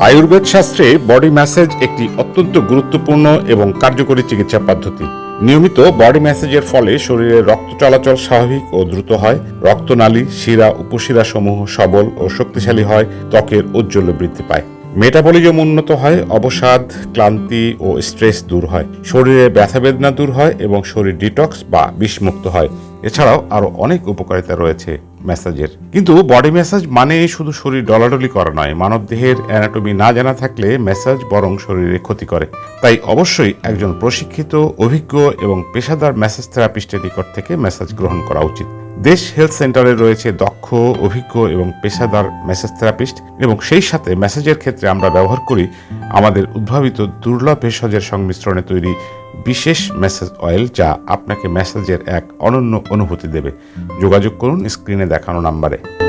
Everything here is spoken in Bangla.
আয়ুর্বেদ শাস্ত্রে বডি ম্যাসেজ একটি অত্যন্ত গুরুত্বপূর্ণ এবং কার্যকরী চিকিৎসা পদ্ধতি। নিয়মিত বডি ম্যাসেজের ফলে শরীরে রক্ত চলাচল স্বাভাবিক ও দ্রুত হয়। রক্তনালী, শিরা উপশিরা সমূহ সবল ও শক্তিশালী হয়, ত্বকের ঔজ্জ্বল্য বৃদ্ধি পায়। মেটাবলিজম উন্নত হয়, অবসাদ, ক্লান্তি ও স্ট্রেস দূর হয়। শরীরে ব্যথা বেদনা দূর হয় এবং শরীর ডিটক্স বা বিষমুক্ত হয়। এছাড়াও আরও অনেক উপকারিতা রয়েছে। ম্যাসাজের কিন্তু বডি ম্যাসাজ মানে শুধু শরীর ডলাডলি করা নয় মানব দেহের অ্যানাটমি না জানা থাকলে ম্যাসাজ বরং শরীরে ক্ষতি করে। তাই অবশ্যই একজন প্রশিক্ষিত, অভিজ্ঞ এবং পেশাদার ম্যাসাজ থেরাপিস্টের নিকট থেকে ম্যাসাজ গ্রহণ করা উচিত। দেশ হেলথ সেন্টারে রয়েছে দক্ষ, অভিজ্ঞ এবং পেশাদার মেসেজ থেরাপিস্ট এবং সেই সাথে মেসেজের ক্ষেত্রে আমরা ব্যবহার করি আমাদের উদ্ভাবিত দুর্লভ ভেষজের সংমিশ্রণে তৈরি বিশেষ মেসেজ অয়েল যা আপনাকে মেসেজের এক অনন্য অনুভূতি দেবে। যোগাযোগ করুন স্ক্রিনে দেখানো নাম্বারে।